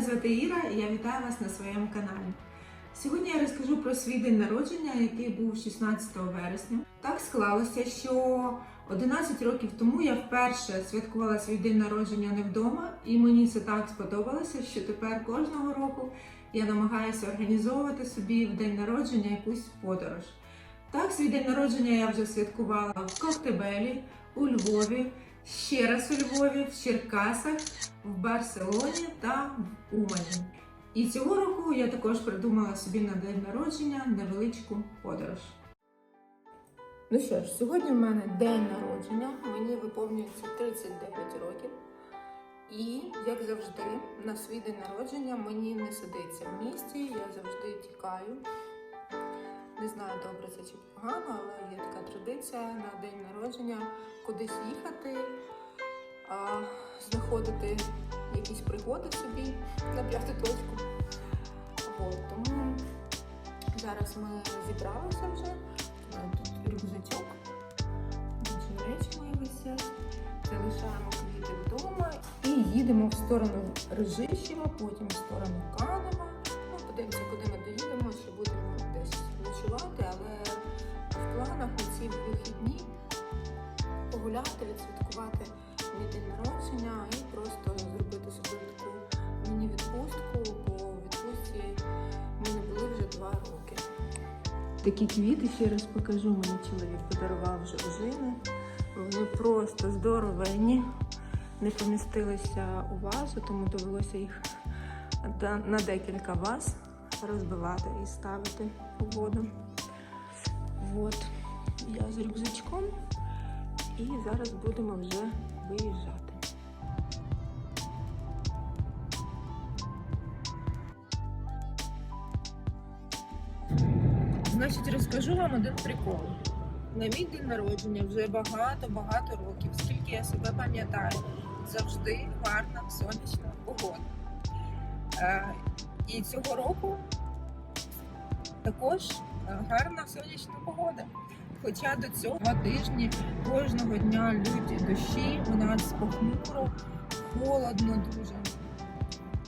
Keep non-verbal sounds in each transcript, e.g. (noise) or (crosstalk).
Мене звати Іра і я вітаю вас на своєму каналі. Сьогодні я розкажу про свій день народження, який був 16 вересня. Так склалося, що 11 років тому я вперше святкувала свій день народження не вдома, і мені це так сподобалося, що тепер кожного року я намагаюся організовувати собі в день народження якусь подорож. Так, свій день народження я вже святкувала в Коктебелі, у Львові, ще раз у Львові, в Черкасах, в Барселоні та в Умані. І цього року я також придумала собі на день народження невеличку подорож. Ну що ж, сьогодні в мене день народження, мені виповнюється 39 років. І, як завжди, на свій день народження мені не сидиться в місті, я завжди тікаю. Не знаю, добре це чи погано, але є така традиція на день народження кудись їхати, а, знаходити якісь пригоди собі на п'яту точку. От, тому зараз ми зібралися вже. Мене тут рюкзачок, інші речі мої. Залишаємо квіти вдома і їдемо в сторону Режищева, потім в сторону Канева. Ну, подивимося, куди ми доїдемо, ці вихідні погуляти, відсвяткувати мій день народження і просто зробити собі таку міні-відпустку, бо в відпустці ми не були вже два роки. Такі квіти ще раз покажу, мені чоловік подарував вже ожини. Вони просто здоровенні, не помістилися у вазу, тому довелося їх на декілька ваз розбивати і ставити у воду. От я з рюкзачком і зараз будемо вже виїжджати. Значить, розкажу вам один прикол. На мій день народження вже багато-багато років, скільки я себе пам'ятаю, завжди гарна сонячна погода. Е, і цього року також е, гарна сонячна погода. Хоча до цього тижні кожного дня люті дощі, у нас похмуро, холодно дуже.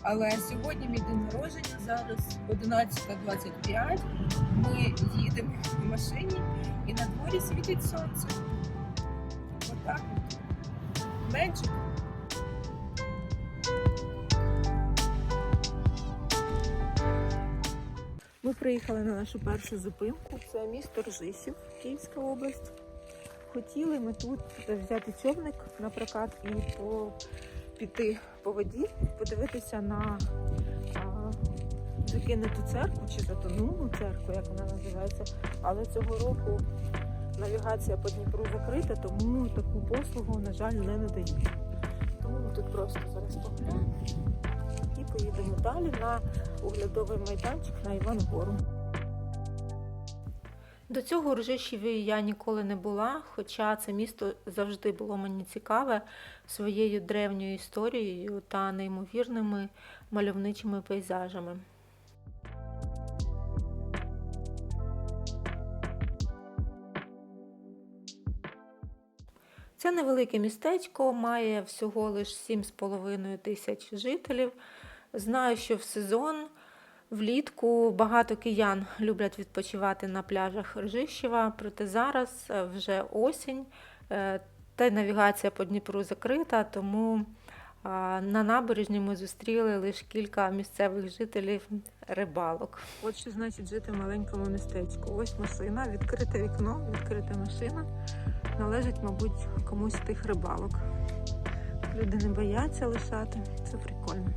Але сьогодні мій день народження, зараз 11.25. Ми їдемо в машині і на дворі світить сонце. Отак. от. Меджик. Ми приїхали на нашу першу зупинку. Це місто Ржисів, Київська область. Хотіли ми тут взяти човник на прокат і по... піти по воді, подивитися на а, закинуту церкву чи затонулу церкву, як вона називається. Але цього року навігація по Дніпру закрита, тому таку послугу, на жаль, не надають. Тому ми тут просто зараз погуляємо і поїдемо далі на оглядовий майданчик на Івангору. До цього у Ржищеві я ніколи не була, хоча це місто завжди було мені цікаве своєю древньою історією та неймовірними мальовничими пейзажами. Це невелике містечко, має всього лише 7,5 тисяч жителів. Знаю, що в сезон влітку багато киян люблять відпочивати на пляжах Ржищева, проте зараз е, вже осінь, е, та й навігація по Дніпру закрита, тому на набережні ми зустріли лише кілька місцевих жителів рибалок. От що значить жити в маленькому містечку. Ось машина, відкрите вікно, відкрита машина. Належить, мабуть, комусь з тих рибалок. Люди не бояться лишати, це прикольно.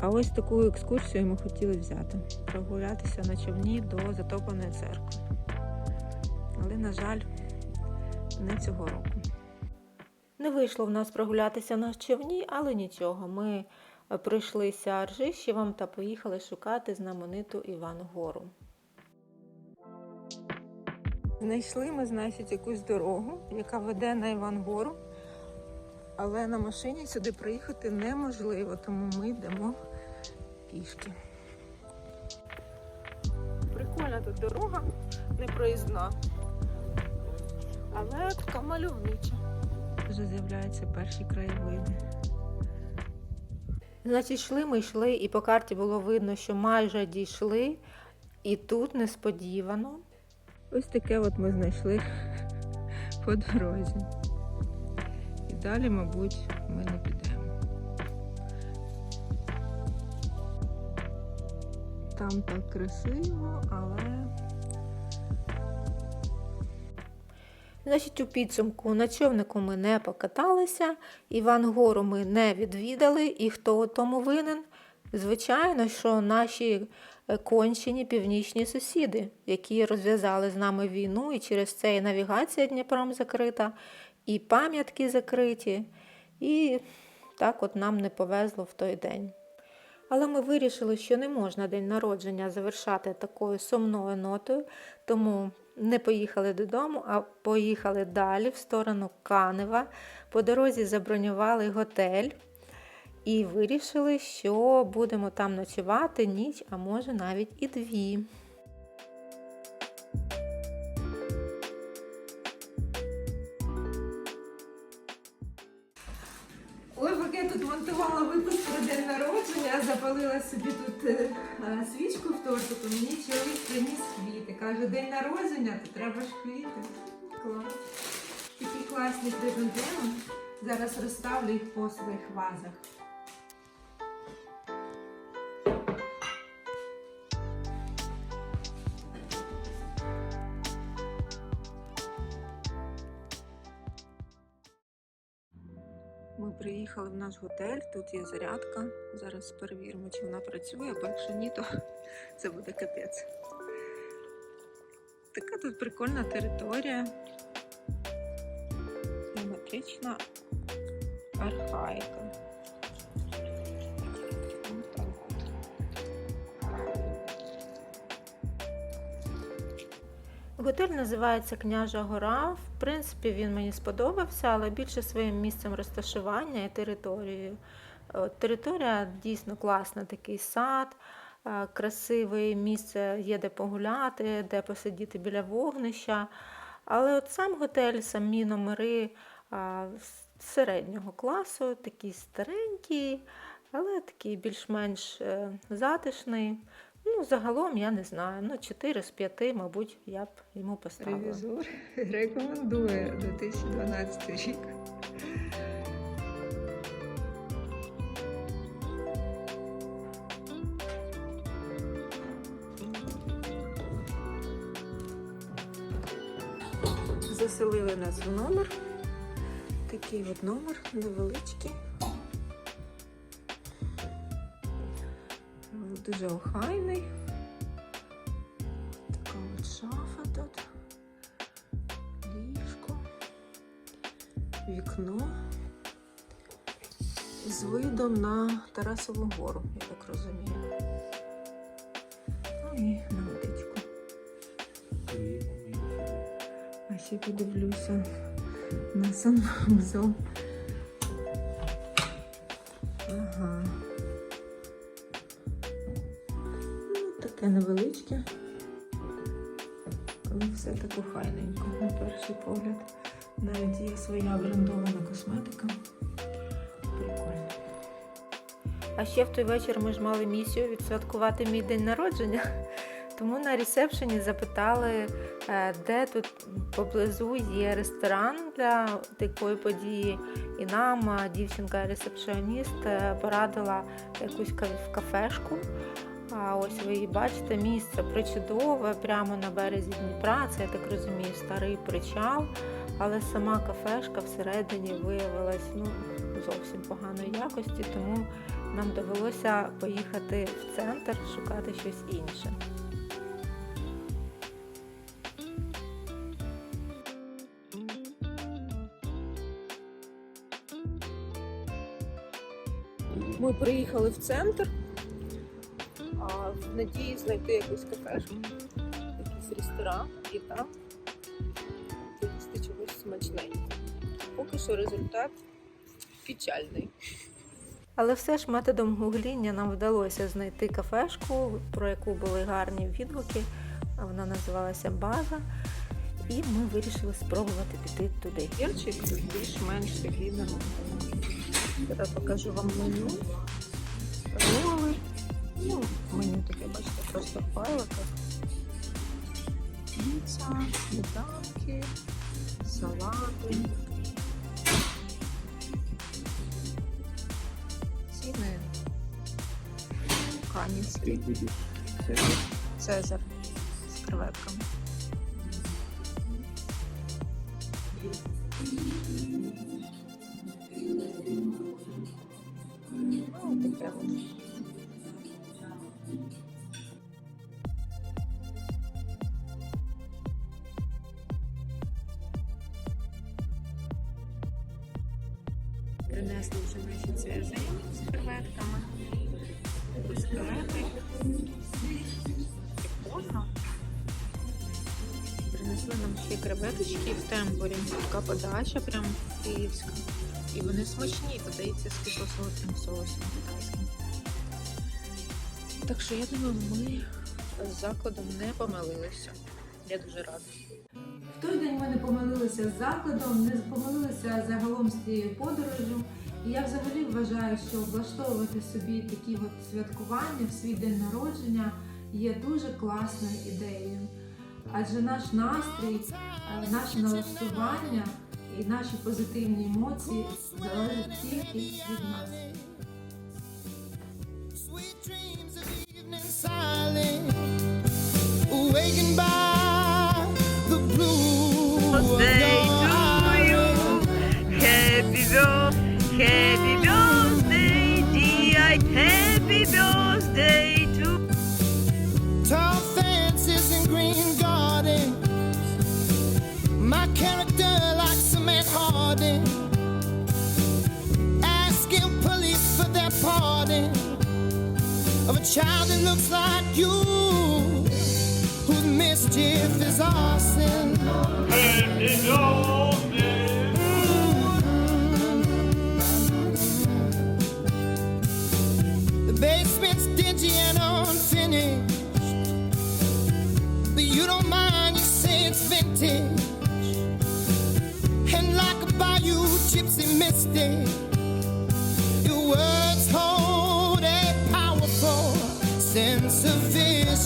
А ось таку екскурсію ми хотіли взяти: прогулятися на човні до затопленої церкви. Але, на жаль, не цього року. Не вийшло в нас прогулятися на човні, але нічого. Ми пройшлися Ржищевом та поїхали шукати знамениту Івангору. Знайшли ми, значить, якусь дорогу, яка веде на Івангору. Але на машині сюди приїхати неможливо, тому ми йдемо пішки. Прикольна тут дорога, непроїзна. Але така мальовнича. Вже з'являються перші краєвиди. Значить, йшли ми йшли, і по карті було видно, що майже дійшли. І тут несподівано. Ось таке от ми знайшли по дорозі. І далі, мабуть, ми не підемо. Там так красиво, але. Значить, у підсумку на човнику ми не покаталися, Івангору ми не відвідали, і хто тому винен? Звичайно, що наші кончені північні сусіди, які розв'язали з нами війну, і через це і навігація Дніпром закрита, і пам'ятки закриті, і так от нам не повезло в той день. Але ми вирішили, що не можна день народження завершати такою сумною нотою, тому не поїхали додому, а поїхали далі в сторону Канева. По дорозі забронювали готель і вирішили, що будемо там ночувати ніч, а може навіть і дві. Ой, поки я тут монтувала випуск про день народження, запалила собі тут е, е, свічку в тортику, мені чоловік приніс квіти. Каже, день народження, то треба ж квіти. Клас. Такі класні хризантеми. Зараз розставлю їх по своїх вазах. Ми приїхали в наш готель, тут є зарядка. Зараз перевіримо, чи вона працює, бо якщо ні, то (laughs) це буде капець. Така тут прикольна територія. Геометрична архаїка. Готель називається Княжа Гора. В принципі, він мені сподобався, але більше своїм місцем розташування і територією. От, Територія дійсно класна, такий сад, е, красиве місце є де погуляти, де посидіти біля вогнища. Але от сам готель, самі номери а, середнього класу, такий старенький, але такий більш-менш е, затишний. Ну, загалом я не знаю. Ну, 4 з 5, мабуть, я б йому поставила. Ревізор рекомендує 2012 рік. Заселили нас в номер. Такий от номер невеличкий. Дуже охайний. Така от шафа тут. Ліжко. Вікно. З видом на Тарасову гору, я так розумію. Ну і на водичку. А ще подивлюся на санвузол. Охайненько, на перший погляд. Навіть є своя брендована косметика. Прикольно. А ще в той вечір ми ж мали місію відсвяткувати мій день народження. Тому на ресепшені запитали, е, де тут поблизу є ресторан для такої події. І нам е, дівчинка-ресепшіоніст е, порадила якусь кафешку. А ось ви бачите, місце причудове, прямо на березі Дніпра. Це я так розумію, старий причал. Але сама кафешка всередині виявилась ну, зовсім поганої якості, тому нам довелося поїхати в центр шукати щось інше. Ми приїхали в центр а, в надії знайти якусь кафешку, якийсь ресторан і там поїсти чогось смачненького. Поки що результат печальний. Але все ж методом гугління нам вдалося знайти кафешку, про яку були гарні відгуки. Вона називалася База. І ми вирішили спробувати піти туди. Гірчик більш-менш такий нормальний. Зараз покажу вам меню. Меню таке, бачите, просто в файликах. Піца, сніданки, салати. Ціни. Канівський. Цезар з креветками. Ну, таке от. Наші з креветками. Креветок. Прикольно. Принесли нам ще креветочки в темпорі. Така подача прям київська. І вони смачні, подається з кисло-солодким соусом китайським. Так що я думаю, ми з закладом не помилилися. Я дуже рада. В той день ми не помилилися з закладом, не помилилися загалом з цією подорожю. І я взагалі вважаю, що влаштовувати собі такі от святкування в свій день народження є дуже класною ідеєю. Адже наш настрій, е, наше налаштування і наші позитивні емоції залежать тільки від нас. Awakened by of a child that looks like you, whose mischief is arson. The basement's dingy and unfinished. But you don't mind, you say it's vintage. And like a bayou gypsy mystic, your words hold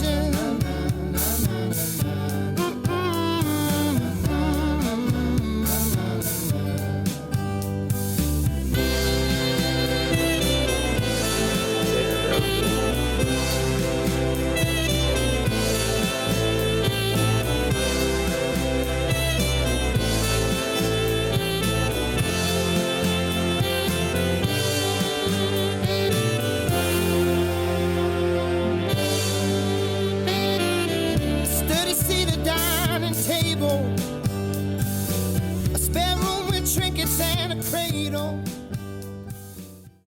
listen.